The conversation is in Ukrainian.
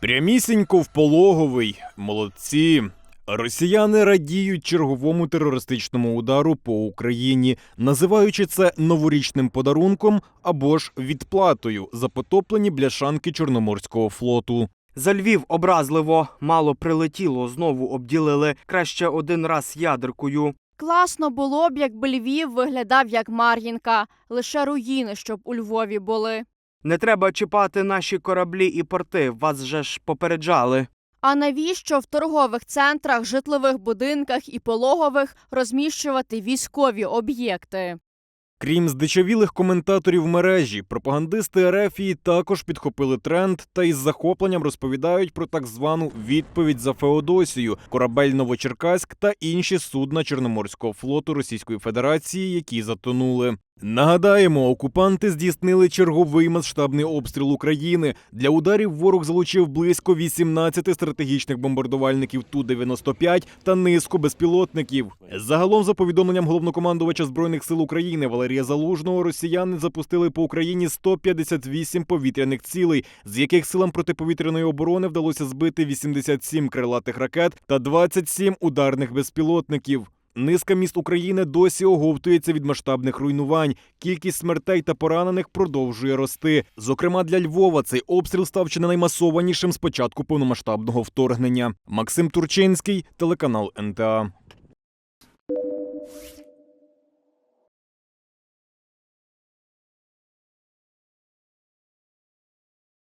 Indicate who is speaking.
Speaker 1: Прямісінько в пологовий. Молодці. Росіяни радіють черговому терористичному удару по Україні, називаючи це новорічним подарунком або ж відплатою за потоплені бляшанки Чорноморського флоту.
Speaker 2: За Львів образливо, мало прилетіло, знову обділили краще один раз ядеркою.
Speaker 3: Класно було б, якби Львів виглядав як Мар'їнка, лише руїни, щоб у Львові були.
Speaker 2: Не треба чіпати наші кораблі і порти, вас же ж попереджали.
Speaker 3: А навіщо в торгових центрах, житлових будинках і пологових розміщувати військові об'єкти?
Speaker 1: Крім здичавілих коментаторів в мережі, пропагандисти Ерефії також підхопили тренд та із захопленням розповідають про так звану відповідь за Феодосію, корабель Новочеркаськ та інші судна Чорноморського флоту Російської Федерації, які затонули. Нагадаємо, окупанти здійснили черговий масштабний обстріл України. Для ударів ворог залучив близько 18 стратегічних бомбардувальників Ту-95 та низку безпілотників. Загалом, за повідомленням головнокомандувача збройних сил України Валерія Залужного, росіяни запустили по Україні 158 повітряних цілей, з яких силам протиповітряної оборони вдалося збити 87 крилатих ракет та 27 ударних безпілотників. Низка міст України досі оговтується від масштабних руйнувань. Кількість смертей та поранених продовжує рости. Зокрема, для Львова цей обстріл став чи не наймасованішим з початку повномасштабного вторгнення. Максим Турчинський, телеканал НТА.